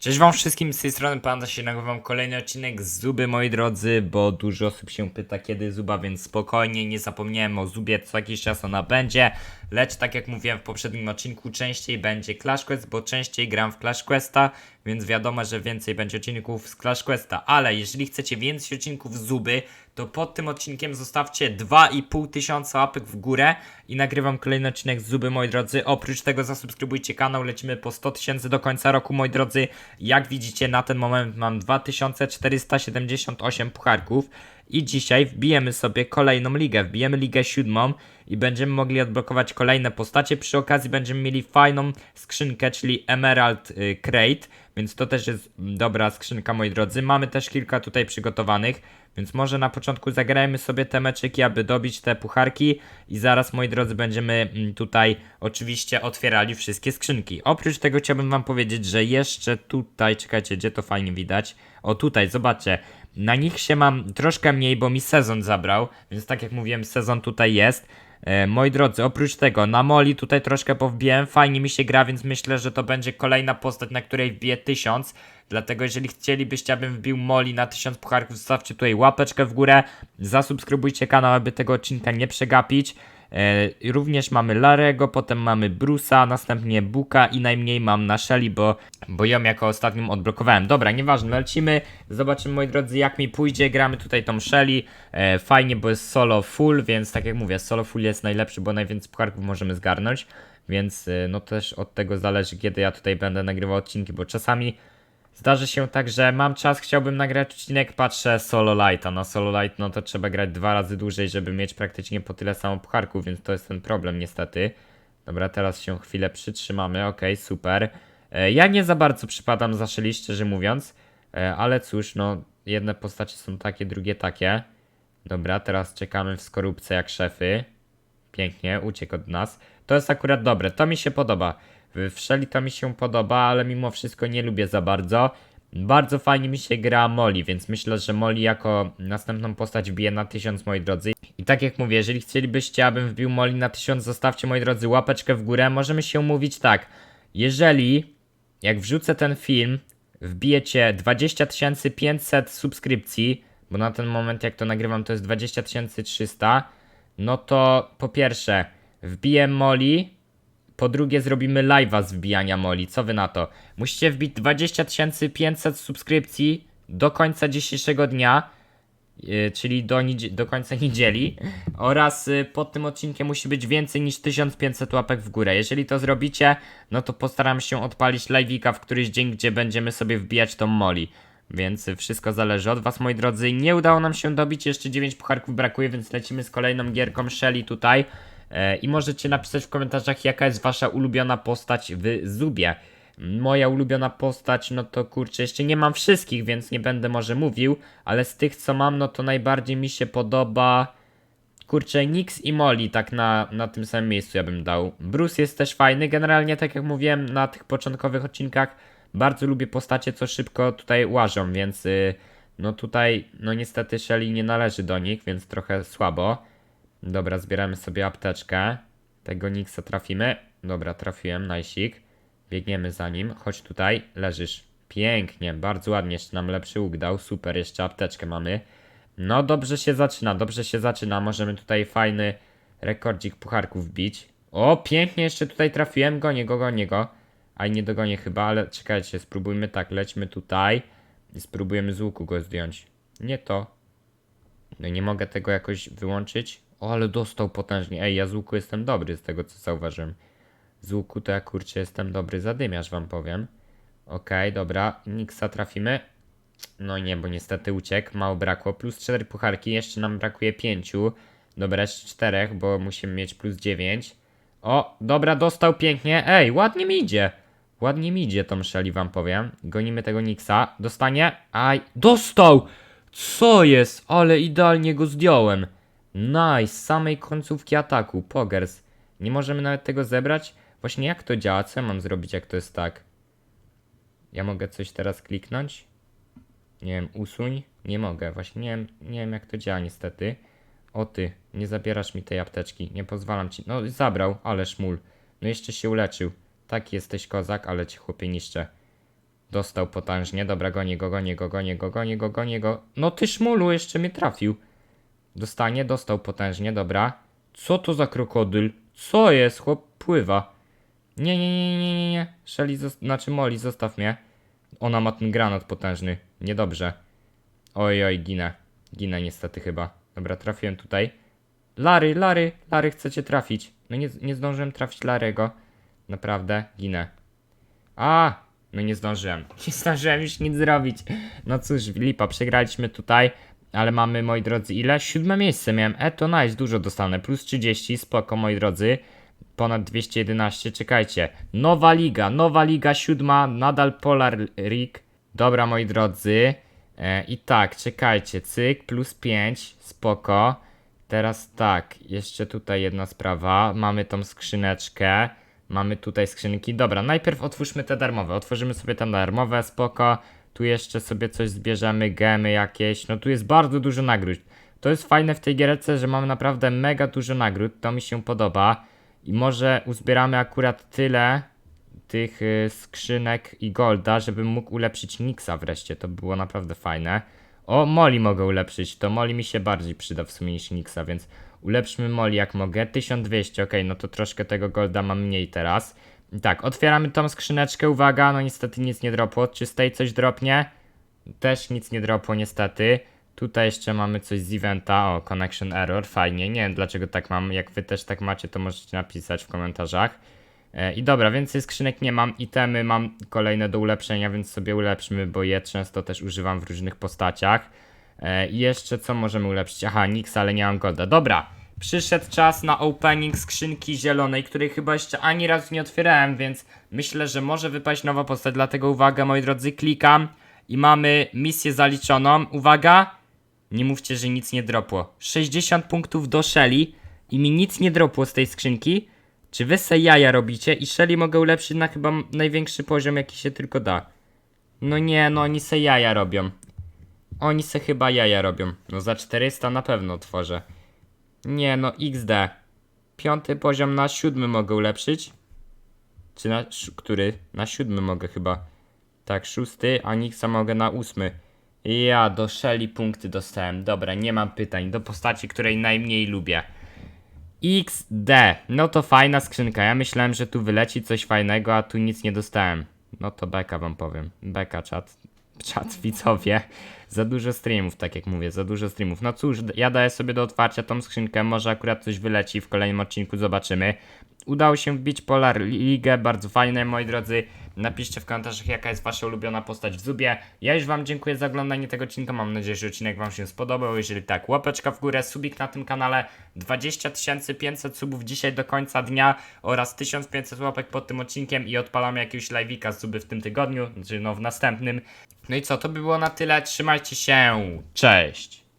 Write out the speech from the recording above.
Cześć wam wszystkim, z tej strony Panda się nagrywam kolejny odcinek z Zuby, moi drodzy, bo dużo osób się pyta kiedy Zuba, więc spokojnie, nie zapomniałem o Zubie, co jakiś czas ona będzie, lecz tak jak mówiłem w poprzednim odcinku, częściej będzie Clash Quest, bo częściej gram w Clash Questa, więc wiadomo, że więcej będzie odcinków z Clash Questa, ale jeżeli chcecie więcej odcinków z Zuby, to pod tym odcinkiem zostawcie 2,5 tysiąca łapek w górę i nagrywam kolejny odcinek z Zuby, moi drodzy. Oprócz tego zasubskrybujcie kanał, lecimy po 100 tysięcy do końca roku, moi drodzy. Jak widzicie, na ten moment mam 2478 pucharków i dzisiaj wbijemy sobie kolejną ligę, wbijemy ligę siódmą i będziemy mogli odblokować kolejne postacie. Przy okazji będziemy mieli fajną skrzynkę, czyli Emerald y, Crate, więc to też jest mm, dobra skrzynka, moi drodzy. Mamy też kilka tutaj przygotowanych, więc może na początku zagrajmy sobie te meczyki, aby dobić te pucharki i zaraz, moi drodzy, będziemy mm, tutaj oczywiście otwierali wszystkie skrzynki. Oprócz tego chciałbym wam powiedzieć, że jeszcze tutaj, czekajcie, gdzie to fajnie widać. O tutaj, zobaczcie, na nich się mam troszkę mniej, bo mi sezon zabrał, więc tak jak mówiłem, sezon tutaj jest. E, moi drodzy, oprócz tego, na Moli tutaj troszkę powbiłem, fajnie mi się gra, więc myślę, że to będzie kolejna postać, na której wbiję 1000. Dlatego jeżeli chcielibyście, abym wbił Moli na 1000 pucharków, zostawcie tutaj łapeczkę w górę, zasubskrybujcie kanał, aby tego odcinka nie przegapić. E, również mamy Larego, potem mamy Brusa, następnie Buka i najmniej mam na Shelly, bo, bo ją jako ostatnią odblokowałem. Dobra, nieważne, lecimy. Zobaczymy, moi drodzy, jak mi pójdzie. Gramy tutaj tą Shelly. E, fajnie, bo jest solo full, więc tak jak mówię, solo full jest najlepszy, bo najwięcej pucharków możemy zgarnąć. Więc e, no też od tego zależy, kiedy ja tutaj będę nagrywał odcinki, bo czasami Zdarzy się tak, że mam czas, chciałbym nagrać odcinek, patrzę solo lighta. Na solo light no to trzeba grać dwa razy dłużej, żeby mieć praktycznie po tyle samo pucharków, więc to jest ten problem niestety. Dobra, teraz się chwilę przytrzymamy, ok, super. E, ja nie za bardzo przypadam za Shelly, szczerze mówiąc, e, ale cóż, no jedne postacie są takie, drugie takie. Dobra, teraz czekamy w skorupce jak szefy. Pięknie, uciekł od nas. To jest akurat dobre, to mi się podoba. W Shelly to mi się podoba, ale mimo wszystko nie lubię za bardzo. Bardzo fajnie mi się gra Molly, więc myślę, że Molly jako następną postać wbije na 1000, moi drodzy. I tak jak mówię, jeżeli chcielibyście, abym wbił Molly na 1000, zostawcie, moi drodzy, łapeczkę w górę. Możemy się umówić tak. Jeżeli, jak wrzucę ten film, wbijecie 20 500 subskrypcji, bo na ten moment, jak to nagrywam, to jest 20 300, no to po pierwsze, wbiję Molly, po drugie zrobimy live'a z wbijania Moli. Co wy na to? Musicie wbić 20 500 subskrypcji do końca dzisiejszego dnia, yy, czyli do, do końca niedzieli. Oraz yy, pod tym odcinkiem musi być więcej niż 1500 łapek w górę. Jeżeli to zrobicie, no to postaram się odpalić live'ika w któryś dzień, gdzie będziemy sobie wbijać tą Moli. Więc y, wszystko zależy od was, moi drodzy. Nie udało nam się dobić, jeszcze 9 pucharków brakuje, więc lecimy z kolejną gierką Shelly tutaj. E, I możecie napisać w komentarzach, jaka jest wasza ulubiona postać w Zubie. Moja ulubiona postać, no to kurczę, jeszcze nie mam wszystkich, więc nie będę może mówił, ale z tych co mam, no to najbardziej mi się podoba. Kurczę, Nix i Molly tak na, na tym samym miejscu ja bym dał. Bruce jest też fajny, generalnie tak jak mówiłem na tych początkowych odcinkach, bardzo lubię postacie, co szybko tutaj łażą, więc y, no tutaj, no niestety Shelly nie należy do nich, więc trochę słabo. Dobra, zbieramy sobie apteczkę. Tego Nixa trafimy. Dobra, trafiłem, najsik. Biegniemy za nim. Chodź tutaj, leżysz. Pięknie, bardzo ładnie, jeszcze nam lepszy łuk dał. Super, jeszcze apteczkę mamy. No dobrze się zaczyna, dobrze się zaczyna. Możemy tutaj fajny rekordzik pucharków bić. O, pięknie jeszcze tutaj trafiłem. Gonię go, gonię go. A nie dogonię chyba, ale czekajcie, spróbujmy tak. Lećmy tutaj i spróbujemy z łuku go zdjąć. Nie to. No nie mogę tego jakoś wyłączyć. O, ale dostał potężnie. Ej, ja z łuku jestem dobry, z tego co zauważyłem. Z łuku to ja kurczę jestem dobry zadymiarz, wam powiem. Okej, dobra. Nixa trafimy. No nie, bo niestety uciekł. Mało brakło. Plus 4 pucharki. Jeszcze nam brakuje 5. Dobra, jeszcze 4, bo musimy mieć plus 9. O, dobra, dostał pięknie. Ej, ładnie mi idzie. Ładnie mi idzie tą Shelly, wam powiem. Gonimy tego Nixa. Dostanie? Aj, dostał! Co jest? Ale idealnie go zdjąłem. Nice, z samej końcówki ataku, pogers. Nie możemy nawet tego zebrać? Właśnie jak to działa? Co ja mam zrobić, jak to jest tak? Ja mogę coś teraz kliknąć? Nie wiem, usuń? Nie mogę, właśnie nie wiem, nie wiem jak to działa niestety. O ty, nie zabierasz mi tej apteczki, nie pozwalam ci. No zabrał, ale szmul. No jeszcze się uleczył. Tak jesteś kozak, ale cię chłopie niszczę. Dostał potężnie. Dobra, gonię go, gonię go, gonię go, gonię go, gonię go. No ty szmulu, jeszcze mnie trafił. Dostanie, dostał potężnie, dobra. Co to za krokodyl? Co jest? Chłop pływa. Nie, nie, nie, nie, nie, nie. Shelly, znaczy Molly, zostaw mnie. Ona ma ten granat potężny. Niedobrze. Oj, oj, ginę. Ginę niestety chyba. Dobra, trafiłem tutaj. Lary, Lary, Lary, chcecie trafić. No nie, nie zdążyłem trafić Larego. Naprawdę, ginę. A, no nie zdążyłem. Nie zdążyłem już nic zrobić. No cóż, lipa, przegraliśmy tutaj. Ale mamy, moi drodzy, ile? Siódme miejsce miałem. E, to nice, dużo dostanę. Plus 30, spoko, moi drodzy. Ponad 211, czekajcie. Nowa liga, nowa liga, siódma, nadal Polar Rig. Dobra, moi drodzy. E, I tak, czekajcie, cyk, plus 5, spoko. Teraz tak, jeszcze tutaj jedna sprawa. Mamy tą skrzyneczkę. Mamy tutaj skrzynki. Dobra, najpierw otwórzmy te darmowe. Otworzymy sobie te darmowe, spoko. Tu jeszcze sobie coś zbierzemy, gemy jakieś. No tu jest bardzo dużo nagród. To jest fajne w tej gierce, że mamy naprawdę mega dużo nagród. To mi się podoba. I może uzbieramy akurat tyle tych y, skrzynek i golda, żebym mógł ulepszyć Nixa wreszcie. To było naprawdę fajne. O, Molly mogę ulepszyć. To Molly mi się bardziej przyda w sumie niż Nixa, więc ulepszmy Molly jak mogę. 1200, ok, no to troszkę tego golda mam mniej teraz. Tak, otwieramy tą skrzyneczkę. Uwaga, no niestety nic nie dropło. Czy z tej coś dropnie? Też nic nie dropło niestety. Tutaj jeszcze mamy coś z eventa. O, connection error, fajnie. Nie wiem dlaczego tak mam. Jak wy też tak macie, to możecie napisać w komentarzach. E, I dobra, więcej skrzynek nie mam. Itemy mam kolejne do ulepszenia, więc sobie ulepszmy, bo je często też używam w różnych postaciach. E, I jeszcze co możemy ulepszyć? Aha, Nix, ale nie mam golda. Dobra, przyszedł czas na opening skrzynki zielonej, której chyba jeszcze ani razu nie otwierałem, więc myślę, że może wypaść nowa postać. Dlatego uwaga, moi drodzy, klikam i mamy misję zaliczoną. Uwaga! Nie mówcie, że nic nie dropło. 60 punktów do Shelly i mi nic nie dropło z tej skrzynki. Czy wy se jaja robicie i Shelly mogę ulepszyć na chyba największy poziom, jaki się tylko da. No nie, no oni se jaja robią. Oni se chyba jaja robią. No za 400 na pewno tworzę. Nie, no XD. Piąty poziom na siódmy mogę ulepszyć. Czy na który? Na siódmy mogę chyba. Tak, szósty, a Nixa mogę na ósmy. Ja do Shelly punkty dostałem. Dobra, nie mam pytań. Do postaci, której najmniej lubię. XD. No to fajna skrzynka. Ja myślałem, że tu wyleci coś fajnego, a tu nic nie dostałem. No to beka wam powiem. Beka czat. Czat widzowie. Za dużo streamów, tak jak mówię, za dużo streamów. No cóż, ja daję sobie do otwarcia tą skrzynkę. Może akurat coś wyleci w kolejnym odcinku, zobaczymy. Udało się wbić Polar Ligę, bardzo fajne, moi drodzy. Napiszcie w komentarzach, jaka jest wasza ulubiona postać w Zubie. Ja już wam dziękuję za oglądanie tego odcinka. Mam nadzieję, że odcinek wam się spodobał. Jeżeli tak, łapeczka w górę, subik na tym kanale. 20 500 subów dzisiaj do końca dnia oraz 1500 łapek pod tym odcinkiem i odpalamy jakiegoś live'ika z Zuby w tym tygodniu, czy no w następnym. No i co, to by było na tyle. Trzymajcie się. Cześć.